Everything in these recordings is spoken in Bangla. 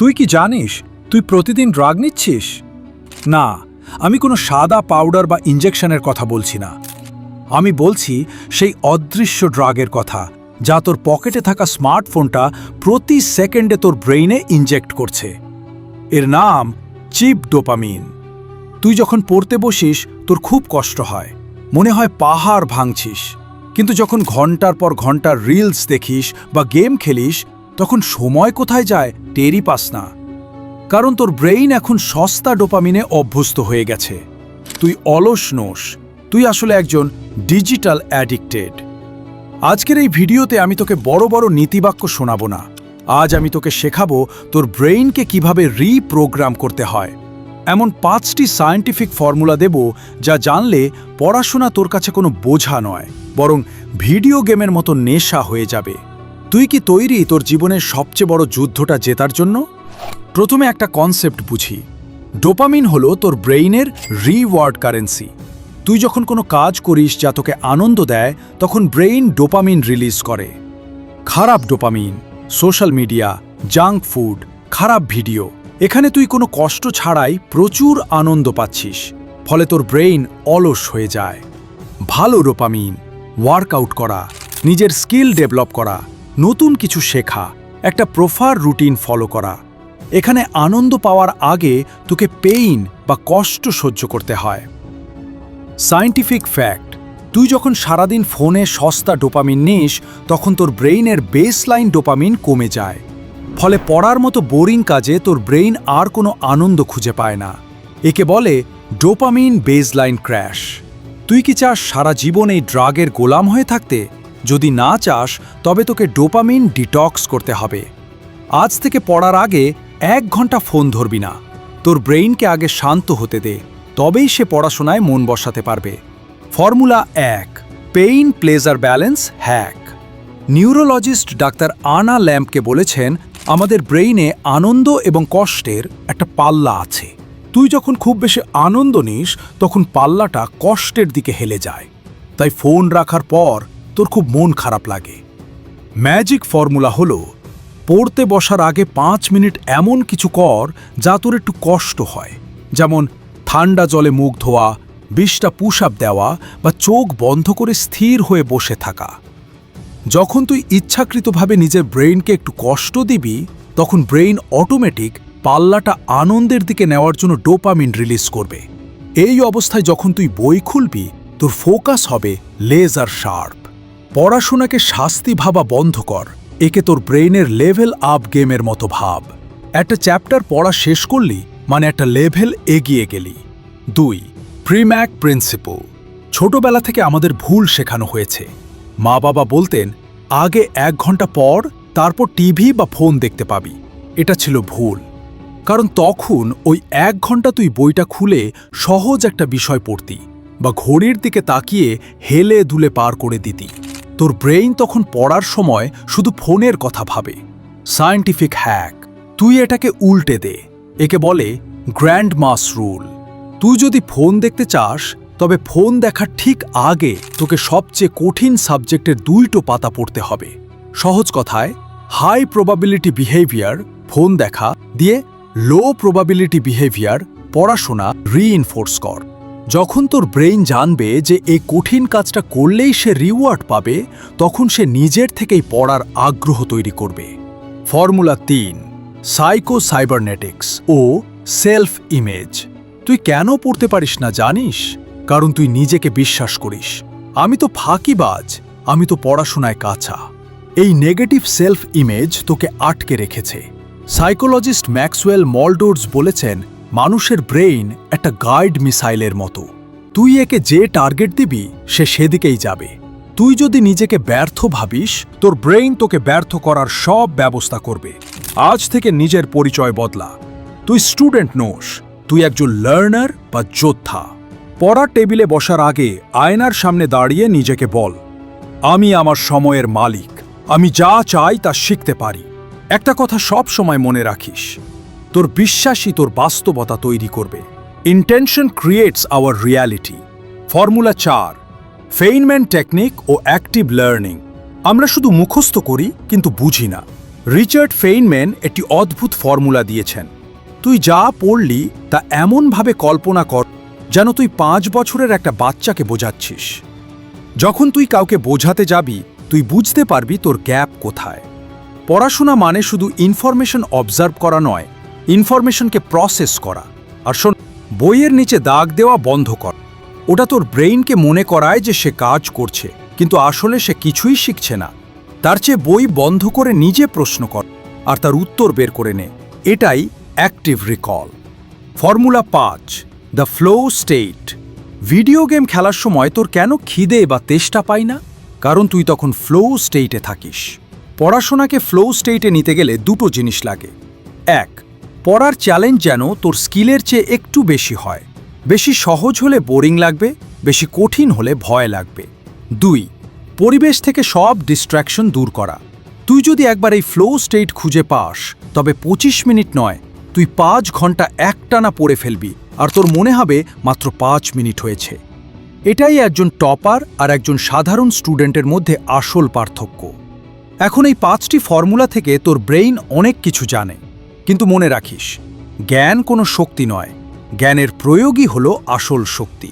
তুই কি জানিস? তুই প্রতিদিন ড্রাগ নিচ্ছিস? না, আমি কোনো সাদা পাউডার বা ইঞ্জেকশনের কথা বলছি না। আমি বলছি সেই অদৃশ্য ড্রাগের কথা, যা তোর পকেটে থাকা স্মার্টফোনটা প্রতি সেকেন্ডে তোর ব্রেইনে ইনজেক্ট করছে। এর নাম চিপ ডোপামিন। তুই যখন পড়তে বসিস, তোর খুব কষ্ট হয়। মনে হয় পাহাড় ভাঙছিস। কিন্তু যখন ঘণ্টার পর ঘণ্টার রিলস দেখিস বা গেম খেলিস তখন সময় কোথায় যায় টেরই পাস না। কারণ তোর ব্রেইন এখন সস্তা ডোপামিনে অভ্যস্ত হয়ে গেছে। তুই অলস নোস। তুই আসলে একজন ডিজিটাল অ্যাডিক্টেড। আজকের এই ভিডিওতে আমি তোকে বড় বড় নীতিবাক্য শোনাবো না। আজ আমি তোকে শেখাবো তোর ব্রেইনকে কীভাবে রিপ্রোগ্রাম করতে হয়। এমন পাঁচটি সায়েন্টিফিক ফর্মুলা দেব যা জানলে পড়াশোনা তোর কাছে কোনো বোঝা নয়, বরং ভিডিও গেমের মতো নেশা হয়ে যাবে। তুই কি তৈরি তোর জীবনের সবচেয়ে বড় যুদ্ধটা জেতার জন্য? প্রথমে একটা কনসেপ্ট বুঝি। ডোপামিন হলো তোর ব্রেইনের রিওয়ার্ড কারেন্সি তুই যখন কোনো কাজ করিস যা তোকে আনন্দ দেয়, তখন ব্রেইন ডোপামিন রিলিজ করে। খারাপ dopamine social media junk food খারাপ ভিডিও, এখানে তুই কোনো কষ্ট ছাড়াই প্রচুর আনন্দ পাচ্ছিস, ফলে তোর ব্রেইন অলস হয়ে যায়। ভালো ডোপামিন ওয়ার্কআউট করা, নিজের স্কিল ডেভেলপ করা নতুন কিছু শেখা, একটা প্রফার রুটিন ফলো করা। এখানে আনন্দ পাওয়ার আগে তোকে পেইন বা কষ্ট সহ্য করতে হয়। সায়েন্টিফিক ফ্যাক্ট, তুই যখন সারাদিন ফোনে সস্তা ডোপামিন নিস, তখন তোর ব্রেইনের বেসলাইন ডোপামিন কমে যায়। ফলে পড়ার মতো বোরিং কাজে তোর ব্রেইন আর কোনো আনন্দ খুঁজে পায় না। একে বলে ডোপামিন বেসলাইন ক্র্যাশ। তুই কি চাস সারা জীবন এই ড্রাগের গোলাম হয়ে থাকতে? যদি না চাস, তবে তোকে ডোপামিন ডিটক্স করতে হবে। আজ থেকে পড়ার আগে এক ঘণ্টা ফোন ধরবি না। তোর ব্রেইনকে আগে শান্ত হতে দে, তবেই সে পড়াশোনায় মন বসাতে পারবে। ফর্মুলা এক, pain pleasure balance hack. Neurologist doctor Anna ল্যাম্পকে বলেছেন, আমাদের ব্রেইনে আনন্দ এবং কষ্টের একটা পাল্লা আছে। তুই যখন খুব বেশি আনন্দ নিস, তখন পাল্লাটা কষ্টের দিকে হেলে যায়। তাই ফোন রাখার পর তোর খুব মন খারাপ লাগে। ম্যাজিক ফর্মুলা হলো, পড়তে বসার আগে পাঁচ মিনিট এমন কিছু কর যা তোর একটু কষ্ট হয়। যেমন, ঠান্ডা জলে মুখ ধোয়া, বিষটা পুশ আপ দেওয়া বা চোখ বন্ধ করে স্থির হয়ে বসে থাকা। যখন তুই ইচ্ছাকৃতভাবে নিজের ব্রেইনকে একটু কষ্ট দিবি, তখন ব্রেইন অটোমেটিক পাল্লাটা আনন্দের দিকে নেওয়ার জন্য ডোপামিন রিলিজ করবে। এই অবস্থায় যখন তুই বই খুলবি, তোর ফোকাস হবে লেজার শার্প। পড়াশোনাকে শাস্তি ভাবা বন্ধ কর। একে তোর ব্রেইনের লেভেল আপ গেমের মতো ভাব। একটা চ্যাপ্টার পড়া শেষ করলি মানে একটা লেভেল এগিয়ে গেলি। দুই, প্রিম্যাক প্রিন্সিপল। ছোটবেলা থেকে আমাদের ভুল শেখানো হয়েছে। মা বাবা বলতেন, আগে এক ঘণ্টা পর তারপর টিভি বা ফোন দেখতে পাবি। এটা ছিল ভুল। কারণ তখন ওই এক ঘণ্টা তুই বইটা খুলে সহজ একটা বিষয় পড়তি বা ঘড়ির দিকে তাকিয়ে হেলে দুলে পার করে দিতি। তোর ব্রেইন তখন পড়ার সময় শুধু ফোনের কথা ভাবে। Scientific hack. তুই এটাকে উল্টে দে। একে বলে গ্র্যান্ড মাস রুল। তুই যদি ফোন দেখতে চাস, তবে ফোন দেখার ঠিক আগে তোকে সবচেয়ে কঠিন সাবজেক্টের দুইটো পাতা পড়তে হবে। সহজ কথায়, হাই প্রবাবিলিটি বিহেভিয়ার, ফোন দেখা, দিয়ে লো প্রবাবিলিটি বিহেভিয়ার, পড়াশোনা, রিইনফোর্স কর। যখন তোর ব্রেইন জানবে যে এই কঠিন কাজটা করলেই সে রিওয়ার্ড পাবে, তখন সে নিজের থেকেই পড়ার আগ্রহ তৈরি করবে। ফর্মুলা তিন সাইকো সাইবারনেটিক্স ও সেলফ ইমেজ তুই কেন পড়তে পারিস না জানিস? কারণ তুই নিজেকে বিশ্বাস করিস। আমি তো ফাঁকিবাজ, আমি তো পড়াশোনায় কাঁচা। এই নেগেটিভ সেলফ ইমেজ তোকে আটকে রেখেছে। সাইকোলজিস্ট ম্যাক্সওয়েল মলডোর্স বলেছেন মানুষের ব্রেইন একটা গাইড মিসাইলের মতো। তুই একে যে টার্গেট দিবি, সে সেদিকেই যাবে। তুই যদি নিজেকে ব্যর্থ ভাবিস, তোর ব্রেইন তোকে ব্যর্থ করার সব ব্যবস্থা করবে। আজ থেকে নিজের পরিচয় বদলা। তুই স্টুডেন্ট নোস। তুই একজন লার্নার বা যোদ্ধা। পড়ার টেবিলে বসার আগে আয়নার সামনে দাঁড়িয়ে নিজেকে বল। আমি আমার সময়ের মালিক। আমি যা চাই তা শিখতে পারি। একটা কথা সব সময় মনে রাখিস। তোর বিশ্বাসই তোর বাস্তবতা তৈরি করবে। Intention creates our reality formula চার ফেইনম্যান টেকনিক ও অ্যাক্টিভ লার্নিং আমরা শুধু মুখস্থ করি, কিন্তু বুঝি না। রিচার্ড ফেইনম্যান একটি অদ্ভুত ফর্মুলা দিয়েছেন। তুই যা পড়লি, তা এমনভাবে কল্পনা কর, যেন তুই পাঁচ বছরের একটা বাচ্চাকে বোঝাচ্ছিস। যখন তুই কাউকে বোঝাতে যাবি, তুই বুঝতে পারবি তোর গ্যাপ কোথায়। পড়াশোনা মানে শুধু ইনফরমেশন অবজার্ভ করা নয় ইনফরমেশনকে প্রসেস করা। আর শোন, বইয়ের নিচে দাগ দেওয়া বন্ধ কর। ওটা তোর ব্রেইনকে মনে করায় যে সে কাজ করছে, কিন্তু আসলে সে কিছুই শিখছে না। তার চেয়ে বই বন্ধ করে নিজে প্রশ্ন কর, আর তার উত্তর বের করে নে। এটাই অ্যাক্টিভ রিকল ফর্মুলা পাঁচ, the flow state. Video game খেলার সময় তোর কেন খিদে বা তেষ্টা পাই না? কারণ তুই তখন ফ্লো স্টেটে থাকিস। পড়াশোনাকে ফ্লো স্টেটে নিতে গেলে দুটো জিনিস লাগে। এক পড়ার চ্যালেঞ্জ যেন তোর স্কিলের চেয়ে একটু বেশি হয়। বেশি সহজ হলে বোরিং লাগবে, বেশি কঠিন হলে ভয় লাগবে। দুই, পরিবেশ থেকে সব ডিস্ট্র্যাকশন দূর করা। তুই যদি একবার এই ফ্লো স্টেট খুঁজে পাস, তবে ২৫ মিনিট নয়, তুই পাঁচ ঘণ্টা একটানা পড়ে ফেলবি, আর তোর মনে হবে মাত্র পাঁচ মিনিট হয়েছে। এটাই একজন টপার আর একজন সাধারণ স্টুডেন্টের মধ্যে আসল পার্থক্য। এখন এই পাঁচটি ফর্মুলা থেকে তোর ব্রেইন অনেক কিছু জানে। কিন্তু মনে রাখিস, জ্ঞান কোনো শক্তি নয়। জ্ঞানের প্রয়োগই হলো আসল শক্তি।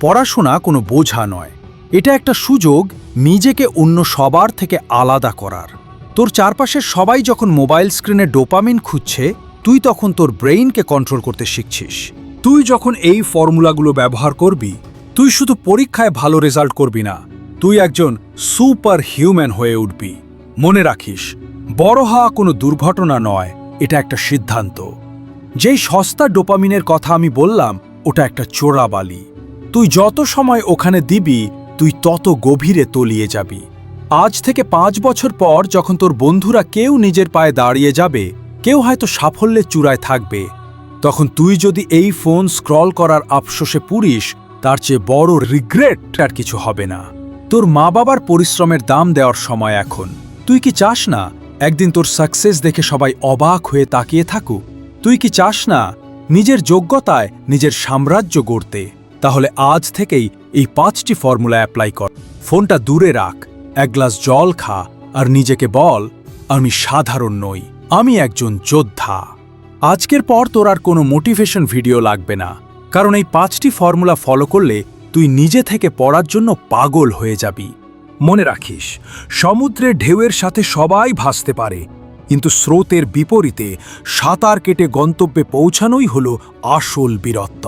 পড়াশোনা কোনো বোঝা নয়। এটা একটা সুযোগ নিজেকে অন্য সবার থেকে আলাদা করার। তোর চারপাশের সবাই যখন মোবাইল স্ক্রিনে ডোপামিন খুঁজছে, তুই তখন তোর ব্রেইনকে কন্ট্রোল করতে শিখছিস। তুই যখন এই ফর্মুলাগুলো ব্যবহার করবি, তুই শুধু পরীক্ষায় ভালো রেজাল্ট করবি না, তুই একজন সুপার হিউম্যান হয়ে উঠবি। মনে রাখিস, বড় হওয়া কোনো দুর্ঘটনা নয় এটা একটা সিদ্ধান্ত। যেই সস্তা ডোপামিনের কথা আমি বললাম, ওটা একটা চোরাবালি তুই যত সময় ওখানে দিবি, তুই তত গভীরে তলিয়ে যাবি। আজ থেকে পাঁচ বছর পর যখন তোর বন্ধুরা কেউ নিজের পায়ে দাঁড়িয়ে যাবে, কেউ হয়তো সাফল্যের চূড়ায় থাকবে। তখন তুই যদি এই ফোন স্ক্রল করার আফসোসে পুরিস তার চেয়ে বড় রিগ্রেট আর কিছু হবে না। তোর মা বাবার পরিশ্রমের দাম দেওয়ার সময় এখন। তুই কি চাস না একদিন তোর সাকসেস দেখে সবাই অবাক হয়ে তাকিয়ে থাকুক তুই কি চাস না নিজের যোগ্যতায় নিজের সাম্রাজ্য গড়তে? তাহলে আজ থেকেই এই পাঁচটি ফর্মুলা অ্যাপ্লাই কর। ফোনটা দূরে রাখ, এক গ্লাস জল খা, আর নিজেকে বল, আমি সাধারণ নই, আমি একজন যোদ্ধা। আজকের পর তোর আর কোনো মোটিভেশন ভিডিও লাগবে না, কারণ এই পাঁচটি ফর্মুলা ফলো করলে তুই নিজে থেকে পড়ার জন্য পাগল হয়ে যাবি। মনে রাখিস, সমুদ্রের ঢেউয়ের সাথে সবাই ভাসতে পারে, কিন্তু স্রোতের বিপরীতে সাঁতার কেটে গন্তব্যে পৌঁছানোই হল আসল বীরত্ব।